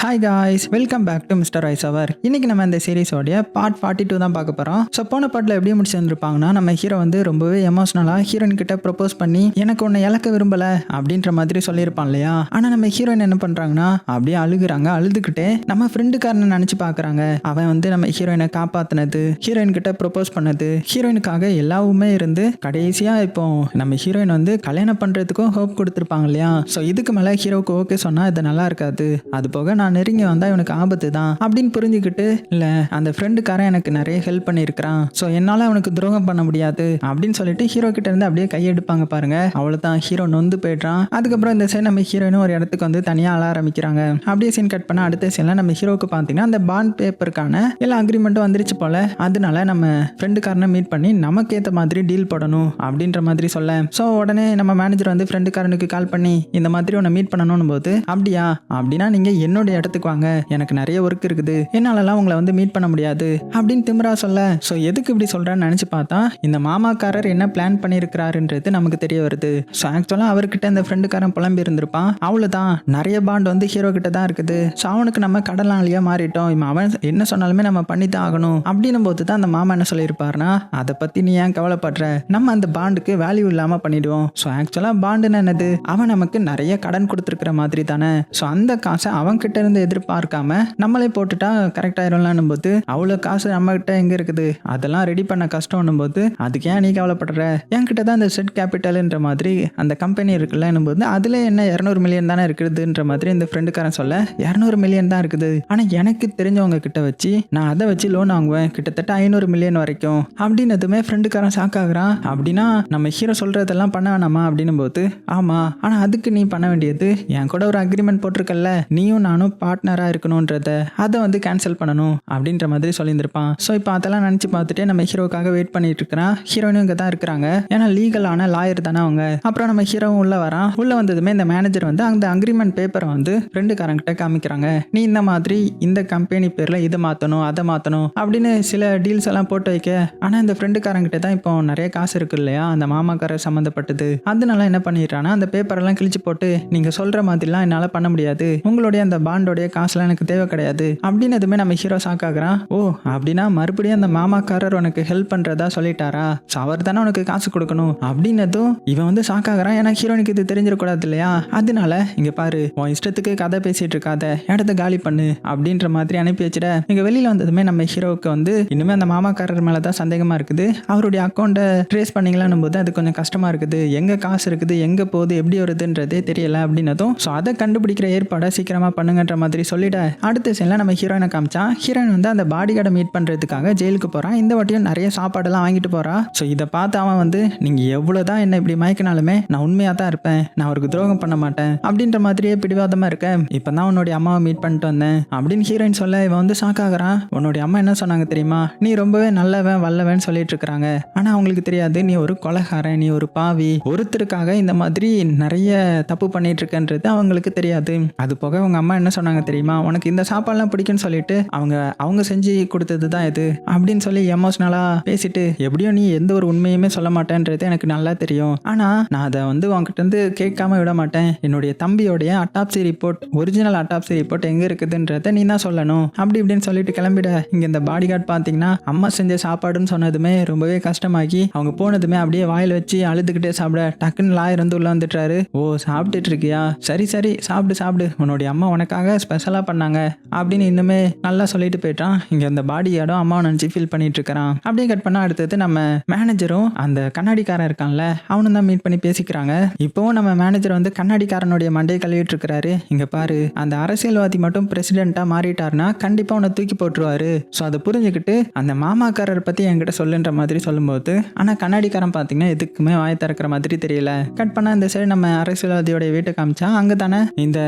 Hi guys welcome back to mister ice அவர் இன்னைக்கு நம்ம இந்த சீரிஸோடைய பார்ட் ஃபார்ட்டி டூ தான் பார்க்க போகிறோம் ஸோ போன பாட்டில் எப்படி முடிச்சிருந்துருப்பாங்கன்னா நம்ம ஹீரோ வந்து ரொம்பவே எமோஷனலாக ஹீரோயின் கிட்ட ப்ரப்போஸ் பண்ணி எனக்கு ஒன்று இழக்க விரும்பல அப்படின்ற மாதிரி சொல்லியிருப்பான் இல்லையா? ஆனால் நம்ம ஹீரோயின் என்ன பண்ணுறாங்கன்னா அப்படியே அழுகுறாங்க அழுதுகிட்டே நம்ம ஃப்ரெண்டுக்காரனை நினச்சி பார்க்குறாங்க. அவன் வந்து நம்ம ஹீரோயினை காப்பாற்றினது ஹீரோயின் கிட்ட ப்ரப்போஸ் பண்ணது ஹீரோயினுக்காக எல்லாவுமே இருந்து கடைசியாக இப்போ நம்ம ஹீரோயின் வந்து கல்யாணம் பண்ணுறதுக்கும் ஹோப் கொடுத்துருப்பாங்க இல்லையா? ஸோ இதுக்கு மேலே ஹீரோவுக்கு ஓகே சொன்னால் இது நல்லா இருக்காது. அது போக நான் நெருங்கி வந்தால் இவனுக்கு ஆபத்து தான் அப்படின்னு புரிஞ்சுக்கிட்டு இல்லை அந்த ஃப்ரெண்டுக்காரன் எனக்கு நிறைய ஹெல்ப் பண்ணியிருக்கிறான். ஸோ என்னால் அவனுக்கு துரோகம் பண்ண முடியாது. அப்படின்னு சொல்லிட்டு ஹீரோ கிட்ட இருந்து அப்படியே கையெடுப்பாங்க பாருங்க. அவ்வளோதான் ஹீரோ நொந்து போயிடுறான். அதுக்கப்புறம் இந்த சைடு நம்ம ஹீரோயினும் ஒரு இடத்துக்கு வந்து தனியாக அழ ஆரம்பிக்கிறாங்க. அப்படியே சீன் கட் பண்ண அடுத்த சீனில் நம்ம ஹீரோவுக்கு பார்த்தீங்கன்னா அந்த பாண்ட் பேப்பருக்கான எல்லா அக்ரிமெண்ட்டும் வந்துருச்சு போல. அதனால நம்ம ஃப்ரெண்டுக்காரனை மீட் பண்ணி நமக்கு ஏற்ற மாதிரி டீல் போடணும் அப்படின்ற மாதிரி சொல்ல. ஸோ உடனே நம்ம மேனேஜர் வந்து ஃப்ரெண்டுக்காரனுக்கு கால் பண்ணி இந்த மாதிரி உன்னை மீட் பண்ணணும் போது அப்படியா? அப்படின்னா நீங்கள் என்னுடைய இடத்துக்கு வாங்க எனக்கு நிறைய ஒர்க் இருக்குது. என்னாலலாம் உங்களை வந்து மீட் பண்ண முடியாது. அப்படின்னு திமிரா சொல்ல ஸோ எதுக்கு இப்படி சொல்கிறான்னு நினச்சி பார்த்தா இந்த மாமாக்காரர் என்ன பிளான் பண்ணியிருக்கிறாருன்றது நமக்கு தெரிய வருது. ஸோ ஆக்சுவலாக அவர்கிட்ட இந்த ஃப்ரெண்டுக்காரன் புலம்பி இருந்திருப்பான். அவ்வளோதான் நிறைய பாண்ட் வந்து ஹீரோ கிட்ட தான் இருக்குது. ஸோ அவனுக்கு நம்ம கடலாளியாக மாறிட்டோம். இவன் அவன் என்ன சொன்னாலுமே நம்ம பண்ணி தான் ஆகணும். அப்படின்னும் போது தான் அந்த மாமா என்ன சொல்லியிருப்பாருன்னா அதை பற்றி நீ ஏன் கவலைப்படுற? நம்ம அந்த பாண்டுக்கு வேல்யூ இல்லாமல் பண்ணிடுவோம். ஸோ ஆக்சுவலாக பாண்டுன்னு என்னது? அவன் நமக்கு நிறைய கடன் கொடுத்துருக்குற மாதிரி தானே? ஸோ அந்த காசை அவன் கிட்ட இருந்து எதிர்பார்க்காம நம்மளே போட்டுட்டா கரெக்டாயிரும்லான்னும் போது அவ்வளோ காசு நம்ம கிட்ட எங்கே இருக்குது? அதெல்லாம் ரெடி பண்ண கஷ்டம்னும் போது அதுக்கு ஏன் நீ கவலைப்படுற? என்கிட்ட தான் இந்த செட் கேபிட்டல்ன்ற மாதிரி அந்த கம்பெனி இருக்குல்லன்னும் போது அதுல என்ன இரநூறு மில்லியன் தானே இருக்குதுன்ற மாதிரி இந்த ஃப்ரெண்டுக்காரன் சொல்ல இரநூறு மில்லியன் தான் இருக்குது. ஆனால் எனக்கு தெரிஞ்சவங்க கிட்ட வச்சு நான் அதை வச்சு லோன் வாங்குவேன். கிட்டத்தட்ட ஐநூறு மில்லியன் வரைக்கும். அப்படின்னதுமே ஃப்ரெண்டுக்காரன் ஷாக் ஆகுறான். அப்படின்னா நம்ம ஹீரோ சொல்றதெல்லாம் பண்ண வேணாமா? அப்படின்னும் போது ஆமாம் ஆனால் அதுக்கு நீ பண்ண வேண்டியது என் கூட ஒரு அக்ரிமெண்ட் போட்டிருக்கல்ல. நீயும் நானும் பார்ட்னராக இருக்கணுன்றத அதை வந்து கேன்சல் பண்ணணும் அப்படின்ற மாதிரி சொல்லியிருந்திருப்பான். ஸோ இப்போ அதெல்லாம் நினச்சி பார்த்துட்டு நம்ம ஹீரோக்காக வெயிட் பண்ணிட்டு இருக்கிறான் ஹீரோயினும் இங்கே தான் இருக்கிறாங்க. ஏன்னா லீகலான லாயர் தானே அவங்க. அப்புறம் நம்ம ஹீரோவும் உள்ளே வரான். உள்ளே வந்ததுமே இந்த மேனேஜர் வந்து அந்த அக்ரிமெண்ட் பேப்பரை வந்து ஃப்ரெண்டுக்காரங்கிட்ட காமிக்கிறாங்க. நீ இந்த மாதிரி இந்த கம்பெனி பேரில் இதை மாற்றணும் அதை மாற்றணும் அப்படின்னு சில டீல்ஸ் எல்லாம் போட்டு வைக்க. ஆனால் இந்த ஃப்ரெண்டுக்காரங்கிட்ட தான் இப்போ நிறைய காசு இருக்கு இல்லையா? அந்த மாமாக்காரர் சம்மந்தப்பட்டது அதனால என்ன பண்ணிடுறான்னா அந்த பேப்பரெல்லாம் கிழிச்சு போட்டு நீங்கள் சொல்கிற மாதிரிலாம் என்னால் பண்ண முடியாது. உங்களுடைய அந்த பாண்டோடைய காசுலாம் எனக்கு தேவை கிடையாது. அப்படின்னதுமே நம்ம ஹீரோ ஷாக் ஆகுறான். ஓ அப்படின்னா மறுபடியும் அந்த மாமாக்காரர் உனக்கு ஹெல்ப் பண்ணுறதா சொல்லிட்டாரா? ஸோ அவர் தானே உனக்கு காசு கொடுக்கணும். அப்படின்னதும் இவன் வந்து ஷாக் ஆகுறான். ஏன்னா ஹீரோனுக்கு இது தெரிஞ்சிடக்கூடாது இல்லையா? அதனால இங்கே பாரு உன் இஷ்டத்துக்கு கதை பேசிட்டு இருக்காத. இடத்த காலி பண்ணு அப்படின்ற மாதிரி அனுப்பி வச்சிட. இங்கே வெளியில் வந்ததுமே நம்ம ஹீரோவுக்கு வந்து இன்னுமே அந்த மாமாக்காரர் மேலே தான் சந்தேகமாக இருக்குது. அவருடைய அக்கௌண்ட்டை ட்ரேஸ் பண்ணீங்களான்னும் போது அது கொஞ்சம் கஷ்டமாக இருக்குது. எங்கே காசு இருக்குது எங்கே போகுது எப்படி வருதுன்றதே தெரியல அப்படின்னதும் ஸோ அதை கண்டுபிடிக்கிற ஏற்பாடை சீக்கிரமாக பண்ணுங்கன்ற மாதிரி சொல்லிட அடுத்த சீனில் நம்ம ஹீரோயினை காமிச்சான் ஹீரோயின் வந்து அந்த பாடி கார்டை மீட் பண்ணுறதுக்காக ஜெயிலுக்கு போகிறான் இந்த வாட்டியும் நிறைய சாப்பாடெல்லாம் வாங்கிட்டு போகிறான் ஸோ இதை பார்த்து அவன் வந்து நீங்கள் எவ்வளோ தான் என்ன இப்படி மயக்கினாலுமே நான் உண்மையாக தான் இருப்பேன். நான் அவருக்கு துரோகம் பண்ண மாட்டேன். அப்படின்ற மாதிரியே பிடிவாதமாக இருக்கேன் இப்போ தான் உன்னுடைய அம்மாவை மீட் பண்ணிட்டு வந்தேன். அப்படின்னு ஹீரோயின் சொல்ல இவன் வந்து ஷாக் ஆகிறான். உன்னுடைய அம்மா என்ன சொன்னாங்க தெரியுமா? நீ ரொம்பவே நல்லவன் வல்லவன் சொல்லிட்டு இருக்கிறாங்க. ஆனால் அவங்களுக்கு தெரியாது. நீ ஒரு கொலகாரன் நீ ஒரு பாவி. ஒருத்தருக்காக இந்த மாதிரி நிறைய தப்பு பண்ணிட்டு இருக்கன்றது அவங்களுக்கு தெரியாது. அது போக அவங்க அம்மா என்ன சொன்னாங்க தெரியுமா? உனக்கு இந்த சாப்பாடுலாம் பிடிக்கும்னு சொல்லிட்டு அவங்க அவங்க செஞ்சு கொடுத்தது தான் இது அப்படின்னு சொல்லி எமோஷ்னலாக பேசிட்டு எப்படியும் நீ எந்த ஒரு உண்மையுமே சொல்ல மாட்டேன்றது எனக்கு நல்லா தெரியும். ஆனால் நான் அதை வந்து உங்ககிட்ட இருந்து கேட்காம விட மாட்டேன். என்னுடைய தம்பியோடைய autopsy report original autopsy report எங்கே இருக்குதுன்றத நீ தான் சொல்லணும். அப்படி இப்படின்னு சொல்லிட்டு கிளம்பிட. இங்கே இந்த பாடி கார்டு பார்த்தீங்கன்னா அம்மா செஞ்ச சாப்பாடுன்னு சொன்னதுமே ரொம்பவே கஷ்டமாக்கி அவங்க போனதுமே அப்படியே வாயில் வச்சு அழுதுகிட்டே சாப்பிட டக்குன்னு லாயர் வந்து உள்ள வந்துட்டாரு. ஓ சாப்பிட்டுட்டு இருக்கியா? சரி சரி சாப்பிடு சாப்பிடு. உன்னுடைய அம்மா உனக்காக ஸ்பெஷலாக பண்ணாங்க அப்படின்னு இன்னுமே நல்லா சொல்லிட்டு போயிட்டான். இங்கே அந்த பாடி இடம் அம்மாவை நினச்சி ஃபீல் பண்ணிட்டு இருக்கிறான். அப்படியே கட் பண்ணால் அடுத்தது நம்ம மேனேஜரும் அந்த கண்ணாடிக்காரன் இருக்கான்ல அவனும் தான் மீட் பண்ணி பேசிக்கிறாங்க. இப்போவும் நம்ம மேனேஜர் வந்து கண்ணாடிக்காரனுடைய மண்டையை கழுவிட்டு இருக்கிறாரு. இங்கே பாரு அந்த அரசியல்வாதி மட்டும் பிரசிடென்ட்டா மாறிட்டார்னா கண்டிப்பாக உன்னை தூக்கி போட்டுருவாரு. ஸோ அதை புரிஞ்சுக்கிட்டு அந்த மாமாக்காரரை பற்றி என்கிட்ட சொல்லுன்ற மாதிரி சொல்லும்போது ஆனால் கண்ணாடிக்காரன் பார்த்தீங்கன்னா எதுக்குமே வாய் திறக்கிற மாதிரி தெரியல. கட் பண்ணால் இந்த சைடு நம்ம அரசியல்வாதியோடைய வீட்டை காமிச்சா அங்கே தானே இந்த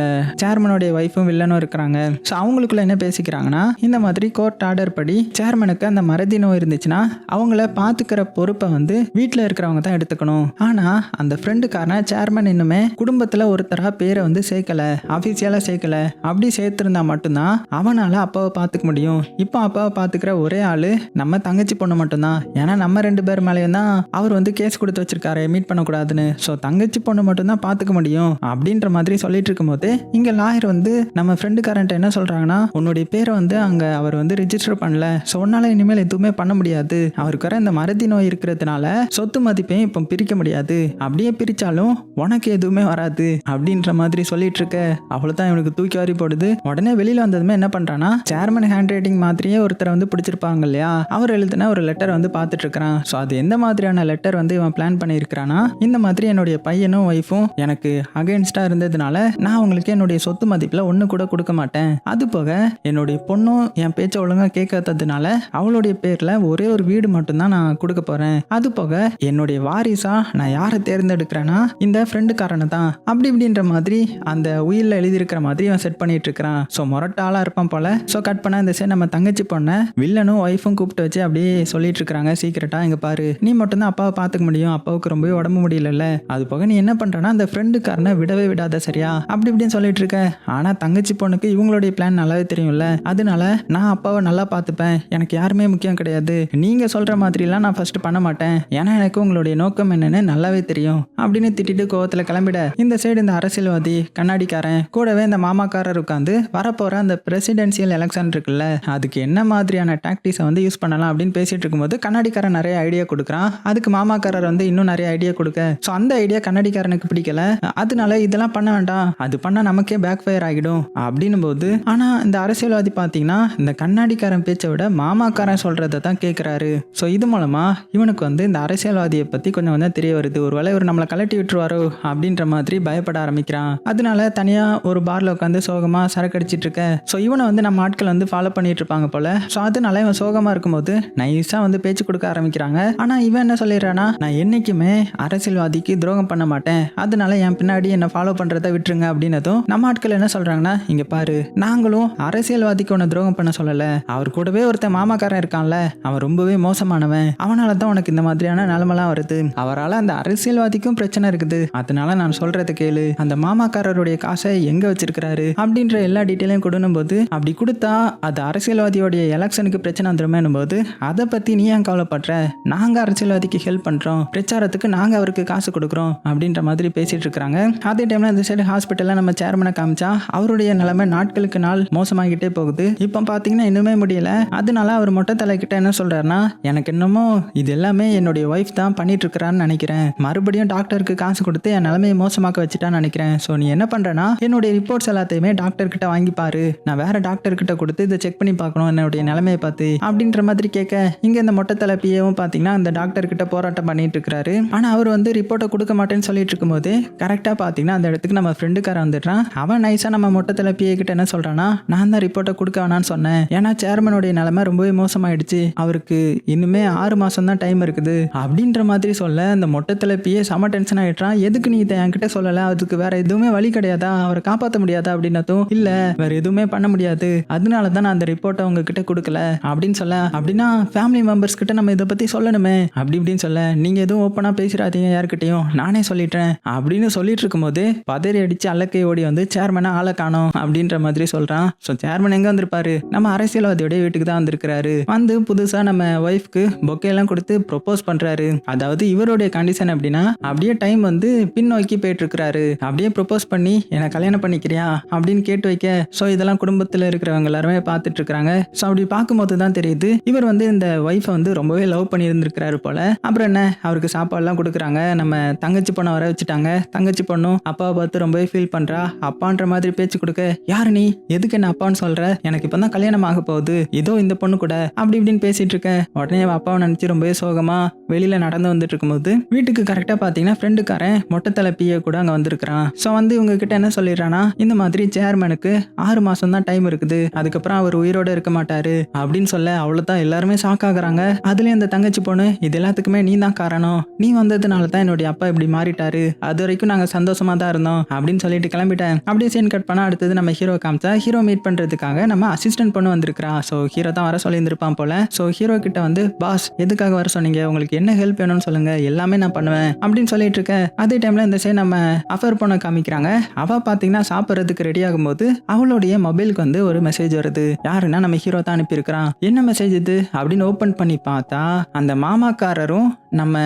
சேர்மனுடைய ஒய்ஃபும் வில்லனும் இருக்கிறாங்க. ஸோ அவங்களுக்குள்ள என்ன பேசிக்கிறாங்கன்னா இந்த மாதிரி கோர்ட் ஆர்டர் படி சேர்மனுக்கு அந்த மறதி நோய் இருந்துச்சுன்னா அவங்கள பார்த்துக்கிற பொறுப்பை வந்து வீட்டில் இருக்கிறவங்க தான் எடுத்துக்கணும். ஆனால் அந்த ஃப்ரெண்டுக்காரன சேர்மன் இன்னுமே குடும்பத்தில் ஒருத்தராக பேரை வந்து சேர்க்கல அஃபீஷியலாக சேர்க்கலை. அப்படி சேர்த்துருந்தா மட்டும்தான் அவனால் அப்பாவை பார்த்துக்க முடியும். இப்போ அப்பாவை பார்த்துக்கிற ஒரே ஆள் நம்ம தங்கச்சி பொண்ணு மட்டும்தான். ஏன்னா நம்ம ரெண்டு பேர் மேலேயும் தான் அவர் வந்து கேஸ் கொடுத்து வச்சிருக்காரு மீட் பண்ணக்கூடாதுன்னு. ஸோ தங்கச்சி பொண்ணு மட்டும்தான் பார்த்துக்க முடியும். அப்படின்ற மாதிரி சொல்லிட்டு இருக்கும்போது இங்கே லாயர் வந்து நம்ம ஃப்ரெண்டுக்காரன்ட்ட என்ன சொல்கிறாங்கன்னா உன்னுடைய பேரை வந்து அங்கே அவர் வந்து ரிஜிஸ்டர் பண்ணல. ஸோ உன்னால் இனிமேல் எதுவுமே பண்ண முடியாது. அவருக்கு வர இந்த மறதி நோய் இருக்கிறதுனால சொத்து மதிப்பையும் இப்போ பிரிக்க முடியாது. அப்படியே பிரித்தாலும் உனக்கு எதுவுமே வராது. அப்படின்ற மாதிரி சொல்லிட்டு இருக்க. அவ்வளோதான் இவனுக்கு தூக்கி வாரி போடுது. உடனே வெளியில் வந்ததுமே என்ன பண்ணுறான்னா சேர்மன் ஹேண்ட் ரைட்டிங் மாதிரியே ஒருத்தரை வந்து பிடிச்சிருப்பாங்க இல்லையா? அவர் எழுதின ஒரு லெட்டர் வந்து பார்த்துட்டு இருக்கிறான். ஸோ அது எந்த மாதிரியான லெட்டர் வந்து இவன் பிளான் பண்ணியிருக்கிறானா இந்த மாதிரி என்னுடைய பையனும் ஒய்ஃபும் எனக்கு அகேன்ஸ்டாக இருந்ததுனால நான் அவங்களுக்கு என்னுடைய சொத்து மதிப்பில் ஒன்று கூட கொடுக்க மாட்டேன். அது போக என்னுடைய பொண்ணும் என் பேச்சை ஒழுங்கா கேட்காததுனால அவளுடைய பேரில் ஒரே ஒரு வீடு மட்டும்தான் நான் கொடுக்க போறேன். அது போக என்னுடைய வாரிசா நான் யாரை தேர்ந்தெடுக்கிறேன்னா இந்த ஃப்ரெண்டுக்காரனை தான். அப்படி இப்படின்ற மாதிரி அந்த உயிரில் எழுதியிருக்கிற மாதிரி அவன் செட் பண்ணிட்டு இருக்கிறான். ஸோ முரட்டாளாக இருப்பான் போல. ஸோ கட் பண்ண இந்த சைடு நம்ம தங்கச்சி பொண்ணை வில்லனும் ஒய்ஃபும் கூப்பிட்டு வச்சு அப்படியே சொல்லிட்டு இருக்கிறாங்க. சீக்கிரட்டா இங்க பாரு. நீ மட்டும்தான் அப்பாவை பார்த்துக்க முடியும். அப்பாவுக்கு ரொம்பவே உடம்பு முடியலல்ல. அது போக நீ என்ன பண்றனா அந்த ஃப்ரெண்டுக்காரனை விடவே விடாத சரியா? அப்படி இப்படின்னு சொல்லிட்டு இருக்க. ஆனா தங்கச்சி பொண்ணுக்கு இவங்களுடைய பிளான் நல்லாவே தெரியும்ல. அதனால நான் அப்பாவை நல்லா பார்த்துப்பேன். எனக்கு யாருமே முக்கியம் கிடையாது. நீங்க சொல்ற மாதிரிலாம் நான் ஃபர்ஸ்ட் பண்ண மாட்டேன். ஏன்னா எனக்கு உங்களுடைய நோக்கம் என்னன்னு நல்லாவே தெரியும். அப்படின்னு திட்டிட்டு கோவத்துல கிளம்பிட. இந்த சைடு இந்த அரசியல்வாதி கண்ணாடிக்காரன் கூடவே இந்த மாமாக்காரர் உட்காந்து வரப்போற அந்த பிரசிடென்சியல் எலெக்ஷன் இருக்குல்ல அதுக்கு என்ன மாதிரியான டாக்டிஸை வந்து யூஸ் பண்ணலாம் அப்படின்னு பேசிட்டு இருக்கும்போது கண்ணாடிக்காரன் நிறைய ஐடியா கொடுக்குறான். அதுக்கு மாமாக்காரர் வந்து இன்னும் நிறைய ஐடியா கொடுக்க. ஸோ அந்த ஐடியா கண்ணாடிக்காரனுக்கு பிடிக்கல. அதனால இதெல்லாம் பண்ண வேண்டாம். அது பண்ணால் நமக்கே பேக் ஃபயர் ஆகிடும். அப்படின்னும் போது ஆனால் இந்த அரசியல்வாதி பார்த்தீங்கன்னா இந்த கண்ணாடிக்காரன் பேச்சை விட மாமாக்காரன் சொல்கிறத தான் கேட்குறாரு ஸோ இது மூலமாக இவனுக்கு வந்து இந்த அரசியல்வாதியை பற்றி கொஞ்சம் கொஞ்சம் தெரிய வருது. ஒருவேளை இவர் நம்மளை கலட்டி விட்டுருவாரோ அப்படின்ற மாதிரி பயப்பட ஆரம்பிக்கிறான். அதனால தனியாக ஒரு பாரில் உட்காந்து சோகமாக சரக்கடிச்சிட்டு இருக்க. ஸோ இவனை வந்து நம்ம ஆட்கள் வந்து ஃபாலோ பண்ணிட்டு இருப்பாங்க போல. ஸோ அதனால இவன் சோகமாக இருக்கும்போது நைஸாக வந்து பேச்சு கொடுக்க ஆரம்பிக்கிறாங்க. ஆனால் இவன் என்ன சொல்லிடுறானா நான் என்னைக்குமே அரசியல்வாதிக்கு துரோகம் பண்ண மாட்டேன். அதனால என் பின்னாடி என்னை ஃபாலோ பண்ணுறத விட்டுருங்க அப்படின்னதும் நம்ம ஆட்கள் என்ன சொல்கிறாங்கன்னா இங்கே பாரு. நாங்களும் அரசியல்வாதிக்கு உன்னை துரோகம் பண்ண சொல்லலை. அவர் கூடவே ஒருத்தன் மாமாக்காரன் இருக்கான்ல. அவன் ரொம்பவே மோசமானவன். அவனால தான் உனக்கு இந்த மாதிரியான நிலமெல்லாம் வருது. அவரால் அந்த அரசியல்வாதிக்கும் பிரச்சனை இருக்குது. அதனால நான் சொல்றதை கேளு. அந்த மாமாக்காரருடைய காசை எங்க வச்சிருக்கிறாரு? அப்படின்ற எல்லா டீட்டெயிலையும் கொடுணும் போது அப்படி கொடுத்தா அது அரசியல்வாதியோடைய எலெக்ஷனுக்கு பிரச்சனை வந்துருமேனும் போது அதை பத்தி நீ ஏன் கவலைப்படுற? நாங்க அரசியல்வாதிக்கு ஹெல்ப் பண்றோம். பிரச்சாரத்துக்கு நாங்க அவருக்கு காசு கொடுக்குறோம். அப்படின்ற மாதிரி பேசிட்டு இருக்காங்க அதே டைம்ல இந்த சைடு ஹாஸ்பிட்டல்ல நம்ம சேர்மனை காமிச்சா அவருடைய நிலைமை நாட்களுக்கு நாள் மோசமாகிட்டே போகுது. இப்போ பார்த்தீங்கன்னா இன்னுமே முடியல. அதனால அவர் மொட்டை தலைக்கிட்ட என்ன சொல்றாருன்னா எனக்கு என்னமோ இது எல்லாமே என்னுடைய ஒய்ஃப் தான் பண்ணிட்டு இருக்கிறான்னு நினைக்கிறேன். மறுபடியும் டாக்டருக்கு காசு கொடுத்து என் நிலைமையை மோசமாக்க வச்சுட்டான்னு நினைக்கிறேன். ஸோ நீ என்ன பண்றேன்னா என்னுடைய ரிப்போர்ட்ஸ் எல்லாத்தையுமே டாக்டர் கிட்ட வாங்கி பாரு. நான் வேற டாக்டர் கிட்ட கொடுத்து இதை செக் பண்ணி பார்க்கணும். என்னுடைய நிலைமையை பார்த்து அப்படின்ற மாதிரி கேட்க இங்க இந்த மொட்டை தலைப்பியவும் பார்த்தீங்கன்னா பாத்தீங்கன்னா அந்த டாக்டர் கிட்ட போராட்டம் பண்ணிட்டு இருக்கிறாரு ஆனா அவர் வந்து ரிப்போர்ட்டை கொடுக்க மாட்டேன்னு சொல்லிட்டு இருக்கும்போது கரெக்டா பாத்தீங்கன்னா அந்த இடத்துக்கு நம்ம ஃப்ரெண்டுக்காரன் வந்துடுறான். அவன் நைஸா நம்ம மொட்டை பக்கத்தில் பிஏ கிட்ட என்ன சொல்றான்னா நான் தான் ரிப்போர்ட்டை கொடுக்க வேணாம்னு சொன்னேன். ஏன்னா சேர்மனுடைய நிலைமை ரொம்பவே மோசமாயிடுச்சு. அவருக்கு இன்னுமே ஆறு மாதம் தான் டைம் இருக்குது. அப்படின்ற மாதிரி சொல்ல அந்த மொட்டத்தில் பிஏ செம டென்ஷன் ஆகிட்டான் எதுக்கு நீ இதை என்கிட்ட சொல்லலை? அதுக்கு வேற எதுவுமே வழி கிடையாதா? அவரை காப்பாற்ற முடியாதா? அப்படின்னதும் இல்லை வேற எதுவுமே பண்ண முடியாது. அதனால தான் நான் அந்த ரிப்போர்ட்டை உங்ககிட்ட கொடுக்கல. அப்படின்னு சொல்ல அப்படின்னா ஃபேமிலி மெம்பர்ஸ் கிட்ட நம்ம இதை பற்றி சொல்லணுமே. அப்படி இப்படின்னு சொல்ல நீங்கள் எதுவும் ஓப்பனாக பேசிடாதீங்க யார்கிட்டையும். நானே சொல்லிட்டேன் அப்படின்னு சொல்லிட்டு இருக்கும்போது பதறி அடிச்சு அலக்கை ஓடி வந்து சேர்மனை ஆளை காணும். அப்படின்ற மாதிரி சொல்றான். ஸோ சேர்மன் எங்க வந்திருப்பாரு? நம்ம அரசியல்வாதியோட வீட்டுக்கு தான் வந்திருக்கிறாரு. வந்து புதுசா நம்ம ஒய்ஃப்க்கு பொக்கே எல்லாம் கொடுத்து ப்ரொபோஸ் பண்றாரு. அதாவது இவருடைய கண்டிஷன் எப்படின்னா அப்படியே டைம் வந்து பின்னோக்கி போயிட்டு இருக்கிறாரு அப்படியே ப்ரொபோஸ் பண்ணி என்னை கல்யாணம் பண்ணிக்கிறியா? அப்படின்னு கேட்டு வைக்க ஸோ இதெல்லாம் குடும்பத்தில் இருக்கிறவங்க எல்லாருமே பார்த்துட்டு இருக்கிறாங்க ஸோ அப்படி பார்க்கும்போது தான் தெரியுது இவர் வந்து இந்த ஒய்ஃபை வந்து ரொம்பவே லவ் பண்ணி இருந்திருக்கிறாரு போல. அப்புறம் என்ன? அவருக்கு சாப்பாடுலாம் கொடுக்குறாங்க. நம்ம தங்கச்சி பொண்ணை வர வச்சுட்டாங்க. தங்கச்சி பொண்ணும் அப்பாவை பார்த்து ரொம்பவே ஃபீல் பண்ணுறா அப்பான்ற மாதிரி பேச்சு கொடுக்க யாரு நீ? எதுக்கு என்ன அப்பான்னு சொல்ற? எனக்கு இப்போ தான் கல்யாணம் ஆக போகுது. இதோ இந்த பொண்ணு கூட. அப்படி இப்படின்னு பேசிட்டு இருக்க. உடனே அவ அப்பாவை நினைச்சு ரொம்பவே சோகமா வெளியில நடந்து வந்துட்டு இருக்கும்போது வீட்டுக்கு கரெக்டா பாத்தீங்கன்னா ஃப்ரெண்டுக்காரன் மொட்டை பிஏ கூட அங்க வந்திருக்கிறான். ஸோ வந்து இவங்க கிட்ட என்ன சொல்லிடுறானா இந்த மாதிரி சேர்மனுக்கு ஆறு மாசம் தான் டைம் இருக்குது. அதுக்கப்புறம் அவர் உயிரோட இருக்க மாட்டாரு. அப்படின்னு சொல்ல அவ்வளவுதான் எல்லாருமே ஷாக் ஆகுறாங்க. அதுலயும் அந்த தங்கச்சி பொண்ணு இது எல்லாத்துக்குமே நீ தான் காரணம். நீ வந்ததுனால தான் என்னுடைய அப்பா இப்படி மாறிட்டாரு. அது வரைக்கும் நாங்க சந்தோஷமா தான் இருந்தோம். அப்படின்னு சொல்லிட்டு கிளம்பிட்டேன். அப்படியே சீன் கட் பண்ணா அடுத்த அடுத்தது நம்ம ஹீரோ காமிச்சா ஹீரோ மீட் பண்றதுக்காக நம்ம அசிஸ்டன்ட் பொண்ணு வந்திருக்கிறான் ஸோ ஹீரோ தான் வர சொல்லியிருந்திருப்பான் போல. ஸோ ஹீரோ கிட்ட வந்து பாஸ் எதுக்காக வர சொன்னீங்க? உங்களுக்கு என்ன ஹெல்ப் வேணும்னு சொல்லுங்க. எல்லாமே நான் பண்ணுவேன். அப்படின்னு சொல்லிட்டு இருக்க. அதே டைம்ல இந்த சைடு நம்ம அஃபர் பொண்ணை காமிக்கிறாங்க. அவ பாத்தீங்கன்னா சாப்பிட்றதுக்கு ரெடி ஆகும்போது அவளுடைய மொபைலுக்கு வந்து ஒரு மெசேஜ் வருது. யாருன்னா நம்ம ஹீரோ தான் அனுப்பியிருக்கிறான். என்ன மெசேஜ் இது? அப்படின்னு ஓப்பன் பண்ணி பார்த்தா அந்த மாமாக்காரரும் நம்ம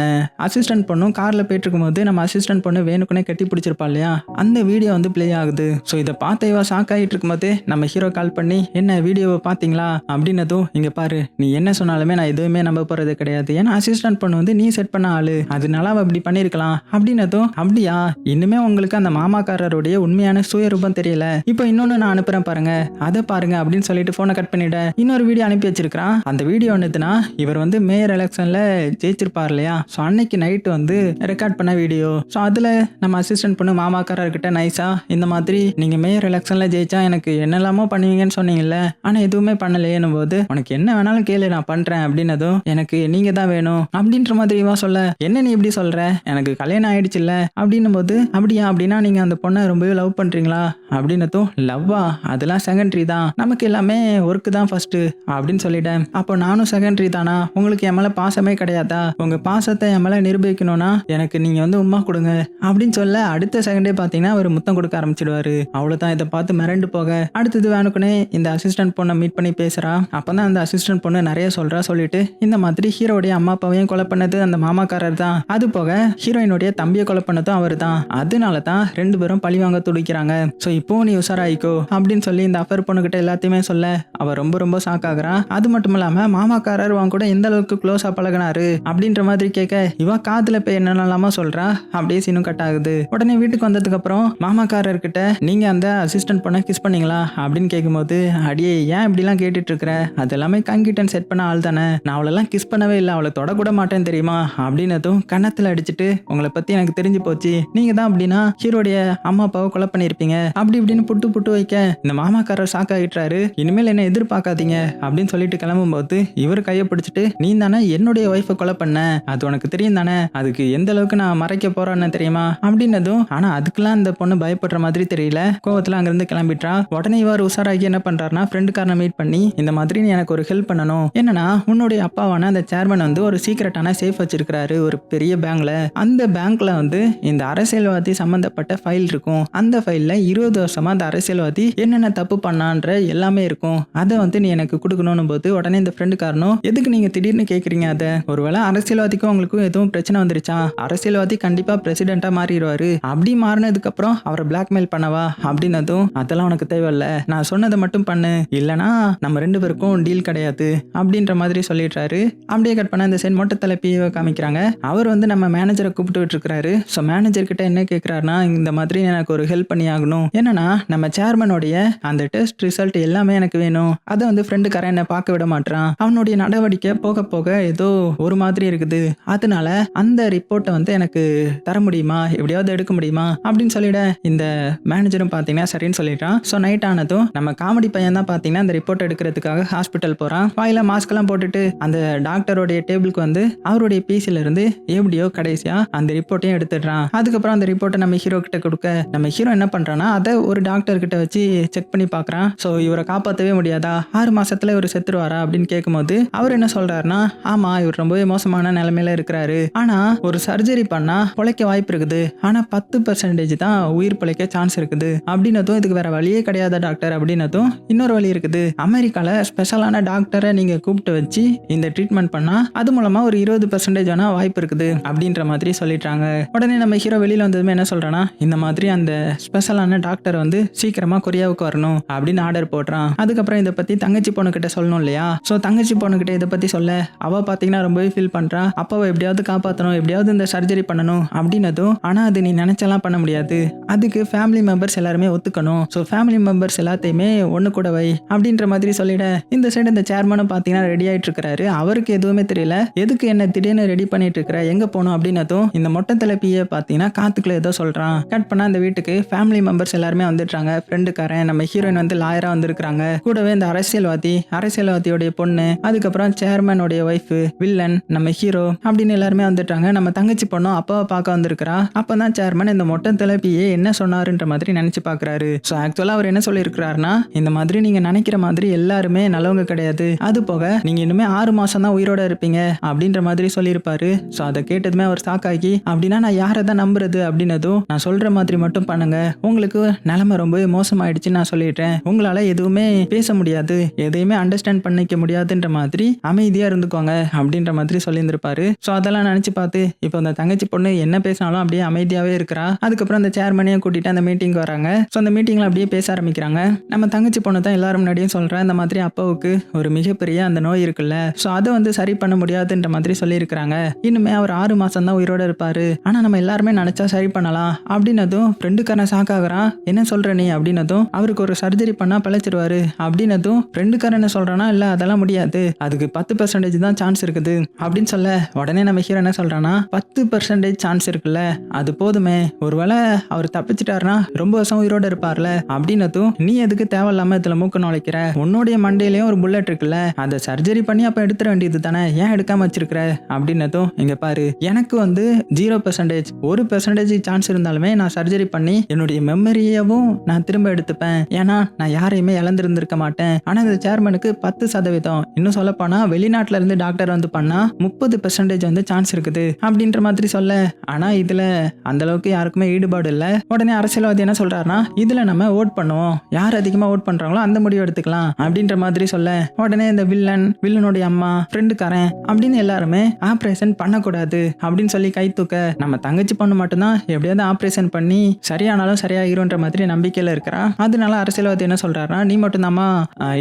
அசிஸ்டன்ட் பொண்ணும் கார்ல போயிட்டு இருக்கும்போது நம்ம அசிஸ்டன்ட் பொண்ணு வேணுக்குனே கட்டி பிடிச்சிருப்பா இல்லையா? அந்த வீடியோ வந்து பிளே ஆகுது. ஸோ இதை பார்த்த பார்த்து இவ ஷாக் ஆகிட்டு இருக்கும்போது நம்ம ஹீரோ கால் பண்ணி என்ன வீடியோவை பார்த்தீங்களா? அப்படின்னதும் இங்கே பாரு நீ என்ன சொன்னாலுமே நான் எதுவுமே நம்ப போறது கிடையாது. ஏன்னா அசிஸ்டன்ட் பொண்ணு வந்து நீ செட் பண்ண ஆளு. அதனால அவ இப்படி பண்ணியிருக்கலாம். அப்படின்னதும் அப்படியா? இன்னுமே உங்களுக்கு அந்த மாமாக்காரருடைய உண்மையான சுயரூபம் தெரியல. இப்போ இன்னொன்னு நான் அனுப்புகிறேன் பாருங்க. அதை பாருங்க அப்படின்னு சொல்லிட்டு ஃபோனை கட் பண்ணிட இன்னொரு வீடியோ அனுப்பி வச்சிருக்கிறான். அந்த வீடியோ என்னதுன்னா இவர் வந்து மேயர் எலெக்ஷனில் ஜெயிச்சிருப்பார் இல்லையா? ஸோ அன்னைக்கு நைட்டு வந்து ரெக்கார்ட் பண்ண வீடியோ ஸோ அதில் நம்ம அசிஸ்டன்ட் பொண்ணு மாமாக்காரர்கிட்ட நைஸா இந்த மாதிரி நீங்கள் மேயர் எலெக்ஷனில் ஜெயிச்சா எனக்கு என்னெல்லாமோ பண்ணுவீங்கன்னு சொன்னீங்கல்ல. ஆனால் எதுவுமே பண்ணலையேனும் போது உனக்கு என்ன வேணாலும் கேளு நான் பண்ணுறேன் அப்படின்னதும் எனக்கு நீங்கள் தான் வேணும் அப்படின்ற மாதிரி இவன் சொல்ல என்ன நீ இப்படி சொல்கிற எனக்கு கல்யாணம் ஆயிடுச்சுல்ல அப்படின்னும் போது அப்படியா அப்படின்னா நீங்கள் அந்த பொண்ணை ரொம்பவே லவ் பண்ணுறீங்களா அப்படின்னதும் லவ்வா அதெல்லாம் செகண்டரி தான். நமக்கு எல்லாமே ஒர்க்கு தான் ஃபஸ்ட்டு அப்படின்னு சொல்லிட்டேன். அப்போ நானும் செகண்டரி தானா? உங்களுக்கு என் மேலே பாசமே கிடையாதா? உங்கள் பாசத்தை என் மேலே நிரூபிக்கணும்னா எனக்கு நீங்கள் வந்து உமா கொடுங்க அப்படின்னு சொல்ல அடுத்த செகண்டே பார்த்தீங்கன்னா அவர் முத்தம் கொடுக்க ஆரம்பிச்சிடுவாரு. அவ்வளோதான் இதை பார்த்து மிரண்டு போக. அடுத்தது வேணுக்குனே இந்த அசிஸ்டன்ட் பொண்ணை மீட் பண்ணி பேசுகிறா அப்போ தான் அந்த அசிஸ்டன்ட் பொண்ணு நிறைய சொல்கிறா சொல்லிட்டு இந்த மாதிரி ஹீரோடைய அம்மா அப்பாவையும் கொலை பண்ணது அந்த மாமாக்காரர் தான். அது போக ஹீரோயினுடைய தம்பியை கொலை பண்ணதும் அவர் தான். அதனால தான் ரெண்டு பேரும் பழி வாங்க துடிக்கிறாங்க. ஸோ இப்போ நீ உஷாராயிக்கோ? அப்படின்னு சொல்லி இந்த அஃபர் பொண்ணுகிட்ட எல்லாத்தையுமே சொல்ல அவ ரொம்ப ரொம்ப ஷாக் ஆகுறா. அது மட்டும் இல்லாம மாமாக்காரர் வாங்க கூட எந்த அளவுக்கு க்ளோஸாக பழகினாரு? அப்படின்ற மாதிரி கேட்க இவ காதுல போய் என்னென்னலாமா சொல்றா? அப்படியே சீனும் கட் ஆகுது. உடனே வீட்டுக்கு வந்ததுக்கு அப்புறம் மாமாக்காரர் கிட்ட நீங்க அந்த அசிஸ்டன்ட் பண்ண கிஸ் பண்ணீங்களா? அப்படின்னு கேட்கும்போது அடியே ஏன் இப்படிலாம் கேட்டுட்டு இருக்கிற அது எல்லாமே கங்கிட்டன் செட் பண்ண ஆள் தானே. நான் அவளெல்லாம் கிஸ் பண்ணவே இல்லை. அவளை தொடக்கூட மாட்டேன் தெரியுமா? அப்படின்னதும் கன்னத்தில் அடிச்சுட்டு உங்களை பத்தி எனக்கு தெரிஞ்சு போச்சு. நீங்க தான் அப்படின்னா ஹீரோடைய அம்மா அப்பாவை கொலை பண்ணியிருப்பீங்க. அப்படி இப்படின்னு புட்டு புட்டு வைக்க இந்த மாமாக்காரர் ஷாக் ஆகிட்டாரு. இனிமேல் என்ன எதிர்பார்க்காதீங்க. அப்படின்னு சொல்லிட்டு கிளம்பும்போது இவர் கையை பிடிச்சிட்டு நீ தானே என்னுடைய ஒய்ஃபை கொலை பண்ண? அது உனக்கு தெரியும் தானே? அதுக்கு எந்த அளவுக்கு நான் மறைக்க போறேன்னு தெரியுமா? அப்படின்னதும் ஆனா அதுக்கெல்லாம் இந்த பொண்ணு பயப்படுற மாதிரி தெரியல. கோவத்துல அங்கிருந்து கிளம்பிட்டா. உடனே இவர் உஷாராகி என்ன பண்றாருன்னா ஃப்ரெண்டுக்காரனை மீட் பண்ணி இந்த மாதிரி நீ எனக்கு ஒரு ஹெல்ப் பண்ணணும். என்னன்னா உன்னுடைய அப்பாவான அந்த சேர்மன் வந்து ஒரு சீக்கிரட்டான சேஃப் வச்சிருக்கிறாரு ஒரு பெரிய பேங்க்ல அந்த பேங்க்ல வந்து இந்த அரசியல்வாதி சம்பந்தப்பட்ட ஃபைல் இருக்கும். அந்த ஃபைல்ல இருபது வருஷமா அந்த அரசியல்வாதி என்னென்ன தப்பு பண்ணான்ற எல்லாமே இருக்கும். அதை வந்து நீ எனக்கு கொடுக்கணும் போது உடனே இந்த ஃப்ரெண்டுக்காரனும் எதுக்கு நீங்க திடீர்னு கேக்குறீங்க அதை? ஒருவேளை அரசியல்வாதிக்கும் உங்களுக்கும் எதுவும் பிரச்சனை வந்துருச்சா? அரசியல்வாதி கண்டிப்பா பிரசிடென்ட்டா மாறிடுவாரு. அப்படி மாறினதுக்கு அப்புறம் அவரை பிளாக்மெயில் பண்ணவா? அப்படின்னு சொன்னதும் அதெல்லாம் உனக்கு தேவையில்ல. நான் சொன்னதை மட்டும் பண்ணு. இல்லனா நம்ம ரெண்டு பேருக்கும் டீல் கிடையாது. அப்படின்ற மாதிரி சொல்லிடுறாரு. அப்படியே கட் பண்ண இந்த சைன் மொட்டை தலைப்பியை காமிக்கிறாங்க. அவர் வந்து நம்ம மேனேஜரை கூப்பிட்டு இருக்காரு ஸோ மேனேஜர் கிட்ட என்ன கேட்குறாருன்னா இந்த மாதிரி எனக்கு ஒரு ஹெல்ப் பண்ணி ஆகணும் என்னன்னா நம்ம சேர்மனுடைய அந்த டெஸ்ட் ரிசல்ட் எல்லாமே எனக்கு வேணும். அதை வந்து ஃப்ரெண்டுக்காரன் என்ன பார்க்க விட மாட்டான் அவனுடைய நடவடிக்கை போக போக ஏதோ ஒரு மாதிரி இருக்குது. அதனால அந்த ரிப்போர்ட்டை வந்து எனக்கு தர முடியுமா? எப்படியாவது எடுக்க முடியுமா? அப்படின்னு சொல்லிட இந்த மேனேஜரும் பார்த்தீங்கன்னா சரின்னு சொல்லிட்டான். ஸோ நைட் ஆனதும் நம்ம காமெடி பையன் தான் பார்த்தீங்கன்னா அந்த ரிப்போர்ட் எடுக்கிறதுக்காக ஹாஸ்பிட்டல் போகிறான் வாயில மாஸ்க் எல்லாம் போட்டுட்டு அந்த டாக்டருடைய டேபிளுக்கு வந்து அவருடைய பிசில இருந்து எப்படியோ கடைசியா அந்த ரிப்போர்ட்டையும் எடுத்துடுறான். அதுக்கப்புறம் அந்த ரிப்போர்ட்டை நம்ம ஹீரோ கிட்ட கொடுக்க நம்ம ஹீரோ என்ன பண்றான்னா அதை ஒரு டாக்டர் கிட்ட வச்சு செக் பண்ணி பார்க்குறான் ஸோ இவரை காப்பாற்றவே முடியாதா? ஆறு மாசத்துல இவர் செத்துருவாரா? அப்படின்னு கேட்கும்போது அவர் என்ன சொல்றாருன்னா ஆமா இவர் ரொம்பவே மோசமான நிலைமையில இருக்கிறாரு. ஆனா ஒரு சர்ஜரி பண்ணா பிழைக்க வாய்ப்பு இருக்குது. ஆனா பத்து பர்சன்டேஜ் தான் உயிர் பிழைக்க சான்ஸ் இருக்குது. அப்படின்னு அப்படின்னதும் இதுக்கு வேற வழியே கிடையாது டாக்டர் அப்படின்னதும் இன்னொரு வழி இருக்குது. அமெரிக்கால ஸ்பெஷலான டாக்டரை நீங்க கூப்பிட்டு வச்சு இந்த ட்ரீட்மெண்ட் பண்ணா அது மூலமா ஒரு இருபது பர்சன்டேஜ் வேணா வாய்ப்பு இருக்குது அப்படின்ற மாதிரி சொல்லிட்டாங்க. உடனே நம்ம ஹீரோ வெளியில வந்ததுமே என்ன சொல்றானா இந்த மாதிரி அந்த ஸ்பெஷலான டாக்டர் வந்து சீக்கிரமா கொரியாவுக்கு வரணும் அப்படின்னு ஆர்டர் போடுறான். அதுக்கப்புறம் இதை பத்தி தங்கச்சி பொண்ணுகிட்ட சொல்லணும் இல்லையா? ஸோ தங்கச்சி பொண்ணுகிட்ட இதை பத்தி சொல்ல அவ பாத்தீங்கன்னா ரொம்பவே ஃபீல் பண்றா. அப்பாவை எப்படியாவது காப்பாற்றணும் எப்படியாவது இந்த சர்ஜரி பண்ணணும் அப்படின்னதும் ஆனா அது நீ நினைச்சலாம் பண்ண முடியாது. அதுக்கு ஃபேமிலி மெம்பர்ஸ் எல்லாருமே இருக்கணும் ஸோ ஃபேமிலி மெம்பர்ஸ் எல்லாத்தையுமே ஒன்று கூட வை அப்படின்ற மாதிரி சொல்லிட இந்த சைடு இந்த சேர்மனும் பார்த்தீங்கன்னா ரெடி ஆகிட்டு இருக்கிறாரு. அவருக்கு எதுவுமே தெரியல. எதுக்கு என்ன திடீர்னு ரெடி பண்ணிட்டு இருக்கிற எங்க போகணும் அப்படின்னதும் இந்த மொட்டை தலைப்பியை பார்த்தீங்கன்னா காத்துக்குள்ள ஏதோ சொல்றான். கட் பண்ணால் அந்த வீட்டுக்கு ஃபேமிலி மெம்பர்ஸ் எல்லாருமே வந்துட்டாங்க ஃப்ரெண்டுக்காரன் நம்ம ஹீரோயின் வந்து லாயராக வந்திருக்கிறாங்க. கூடவே இந்த அரசியல்வாதி அரசியல்வாதியோடைய பொண்ணு அதுக்கப்புறம் சேர்மனுடைய ஒய்ஃப் வில்லன் நம்ம ஹீரோ அப்படின்னு எல்லாருமே வந்துட்டாங்க நம்ம தங்கச்சி பொண்ணும் அப்பாவை பார்க்க வந்திருக்கிறா. அப்பதான் சேர்மன் இந்த மொட்டை தலைப்பியே என்ன சொன்னாருன்ற மாதிரி நினச்சி பார்க்குறாரு பாக்குறாரு ஸோ ஆக்சுவலா அவர் என்ன சொல்லியிருக்கிறாருன்னா இந்த மாதிரி நீங்க நினைக்கிற மாதிரி எல்லாருமே நல்லவங்க கிடையாது. அது போக நீங்க இனிமே ஆறு மாசம் தான் உயிரோட இருப்பீங்க அப்படின்ற மாதிரி சொல்லியிருப்பாரு. ஸோ அதை கேட்டதுமே அவர் ஷாக் அப்படின்னா நான் யாரை தான் நம்புறது? அப்படின்னதும் நான் சொல்ற மாதிரி மட்டும் பண்ணுங்க. உங்களுக்கு நிலைமை ரொம்ப மோசமாயிடுச்சு நான் சொல்லிடுறேன். உங்களால எதுவுமே பேச முடியாது. எதையுமே அண்டர்ஸ்டாண்ட் பண்ணிக்க முடியாதுன்ற மாதிரி அமைதியா இருந்துக்கோங்க. அப்படின்ற மாதிரி சொல்லியிருந்திருப்பாரு. ஸோ அதெல்லாம் நினைச்சு பார்த்து இப்போ அந்த தங்கச்சி பொண்ணு என்ன பேசினாலும் அப்படியே அமைதியாவே இருக்கிறா. அதுக்கப்புறம் அந்த சேர்மனையும் கூட்டிட்டு அந்த மீட்டிங் வராங்க. ஸோ அந்த மீட்டிங்கில் அப்படியே பேச ஆரம்பிக்கிறாங்க. நம்ம தங்கச்சி பொண்ணு தான் எல்லாரும் முன்னாடியும் சொல்கிறேன் இந்த மாதிரி அப்பாவுக்கு ஒரு மிகப்பெரிய அந்த நோய் இருக்குல்ல. ஸோ அதை வந்து சரி பண்ண முடியாதுன்ற மாதிரி சொல்லியிருக்கிறாங்க. இன்னுமே அவர் ஆறு மாதம் தான் உயிரோட இருப்பார். ஆனால் நம்ம எல்லாருமே நினச்சா சரி பண்ணலாம் அப்படின்னதும் ஃப்ரெண்டுக்காரன் சாக்காகிறான் என்ன சொல்கிற நீ? அப்படின்னதும் அவருக்கு ஒரு சர்ஜரி பண்ணால் பிழைச்சிருவாரு. அப்படின்னதும் ஃப்ரெண்டுக்காரன் என்ன சொல்கிறானா இல்லை அதெல்லாம் முடியாது. அதுக்கு பத்து பர்சன்டேஜ் தான் சான்ஸ் இருக்குது. அப்படின்னு சொல்ல உடனே நம்ம ஹீரோ என்ன சொல்கிறான்னா பத்து பர்சன்டேஜ் சான்ஸ் இருக்குல்ல. அது போதுமே. ஒருவேளை அவர் தப்பிச்சிட்டாருன்னா ரொம்ப வருஷம் உயிரோட இருப்பார்ல? அப்படின்னதும் நீ எதுக்கு தேவையில்லாம இதுல மூக்க நுழைக்கிற? உன்னுடைய மண்டையிலயும் ஒரு புல்லட் இருக்குல்ல? அதை சர்ஜரி பண்ணி அப்ப எடுத்துட வேண்டியது தானே? ஏன் எடுக்காம வச்சிருக்கிற? அப்படின்னதும் இங்க பாரு எனக்கு வந்து ஜீரோ பெர்சன்டேஜ் ஒரு பெர்சன்டேஜ் சான்ஸ் இருந்தாலுமே நான் சர்ஜரி பண்ணி என்னுடைய மெமரியவும் நான் திரும்ப எடுத்துப்பேன். ஏன்னா நான் யாரையுமே இழந்திருந்திருக்க மாட்டேன். ஆனா இந்த சேர்மனுக்கு பத்து சதவீதம். இன்னும் சொல்ல போனா வெளிநாட்டுல இருந்து டாக்டர் வந்து பண்ணா முப்பது பெர்சன்டேஜ் வந்து சான்ஸ் இருக்குது. அப்படின்ற மாதிரி சொல்ல. ஆனா இதுல அந்த அளவுக்கு யாருக்குமே ஈடுபாடு இல்லை. உடனே அரசியல்வாதி என்ன சொல்றாருன்னா இதுல நம்ம ஓட் பண்ணுவோம். யார் அதிகமா ஓட் பண்றாங்களோ அந்த முடிவு எடுத்துக்கலாம். அப்படின்ற மாதிரி சொல்ல உடனே இந்த வில்லன் வில்லனுடைய அம்மா ஃப்ரெண்டுக்காரன் அப்படின்னு எல்லாருமே ஆப்ரேஷன் பண்ணக்கூடாது அப்படின்னு சொல்லி கை தூக்க நம்ம தங்கச்சி பொண்ணு மட்டும்தான் எப்படியாவது ஆப்ரேஷன் பண்ணி சரியானாலும் சரியாகிரும்ன்ற மாதிரி நம்பிக்கையில இருக்கிறா. அதனால அரசியல்வாதி என்ன சொல்றாருன்னா நீ மட்டும்தாம்மா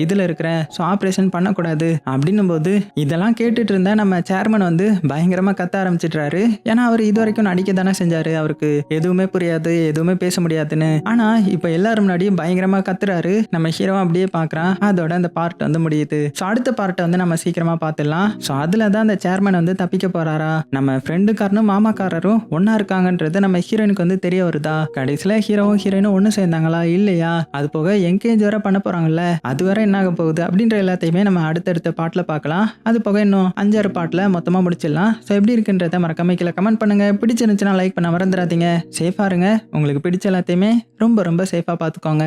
இதில் இதுல இருக்கிற ஸோ ஆப்ரேஷன் பண்ணக்கூடாது. அப்படின்னும் போது இதெல்லாம் கேட்டுட்டு இருந்தா நம்ம சேர்மன் வந்து பயங்கரமா கத்த ஆரம்பிச்சிடுறாரு. ஏன்னா அவர் இது வரைக்கும் நடிக்க தானே செஞ்சாரு. அவருக்கு எதுவுமே புரியாது எதுவுமே பேச முடியாதுன்னு. ஆனா இப்போ எல்லாரும் முன்னாடியும் பயங்கரமா கத்துறாரு. நம்ம ஹீரோ அப்படியே பாக்குறான். அதோட அந்த பார்ட் வந்து முடியுது. ஸோ அடுத்த பார்ட்டை வந்து நம்ம சீக்கிரமா பார்த்துடலாம் ஸோ அதுல தான் அந்த சேர்மன் வந்து தப்பிக்க போறாரா? நம்ம ஃப்ரெண்டுக்காரனும் மாமாக்காரரும் ஒன்னா இருக்காங்கன்றது நம்ம ஹீரோயினுக்கு வந்து தெரிய வருதா? கடைசியில ஹீரோவும் ஹீரோயினும் ஒன்னு சேர்ந்தாங்களா? இல்லையா? அது போக என்கேஜ் வேற பண்ண போறாங்கல்ல? அது வரை என்ன ஆக போகுது? அப்படின்ற எல்லாத்தையுமே நம்ம அடுத்தடுத்த பாட்டில் பார்க்கலாம் அது போக இன்னும் அஞ்சாறு பாட்டில் மொத்தமாக முடிச்சிடலாம். ஸோ எப்படி இருக்குன்றத மறக்காம கீழே கமெண்ட் பண்ணுங்க. பிடிச்சிருந்துச்சுன்னா லைக் பண்ண மறந்துடாதீங்க. சேஃபாக இருங்க. உங்களுக்கு பிடிச்ச எல்லாத்தையுமே ரொம்ப ரொம்ப சேஃபாக பார்த்துக்கோங்க